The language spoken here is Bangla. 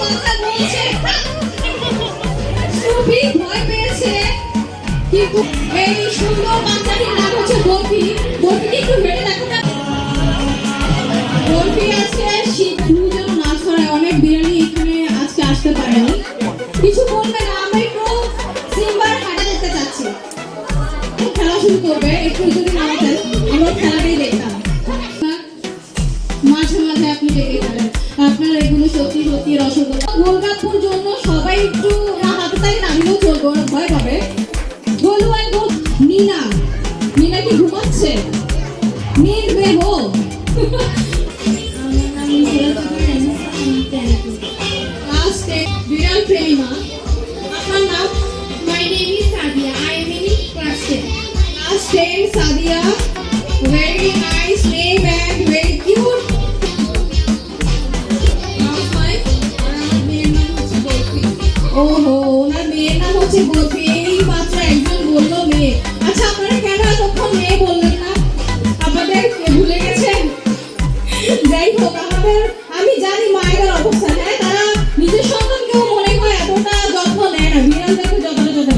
কথা বলছে অনেক বিরিয়ানি এখানে আজকে আসতে পারেনি। কিছু খেলা শুরু করবে, একটু যদি না খেলাটাই দেখতাম আপনার সত্যি সত্যি রসগোল্লা। গোলগাপ্পুর জন্য সবাই একটু না হাতে তাই নামিয়েও চলবো ভয় পাবে। গোলু আর গোল নিনা নিনা কি ঘুমাচ্ছে? নীল বেহো বিড়াল প্রেমিমা আপনার নাম My name is Sadia. I am in class 10. Last name Sadia. Very nice name and ও হো ওনার মেয়ের নাম হচ্ছে গোপি এই মাত্র একজন বলল মেয়ে। আচ্ছা আপনারা কেন এতক্ষণ মেয়ে বললেন না? আপনাদের ভুলে গেছেন? যাই হোক, আমাদের আমি জানি মায়ের অবস্থা হ্যাঁ তারা নিজের সন্তানকেও মনে করে এতটা যত্ন নেয় না। বিড়ালটাকে যতটা যত্ন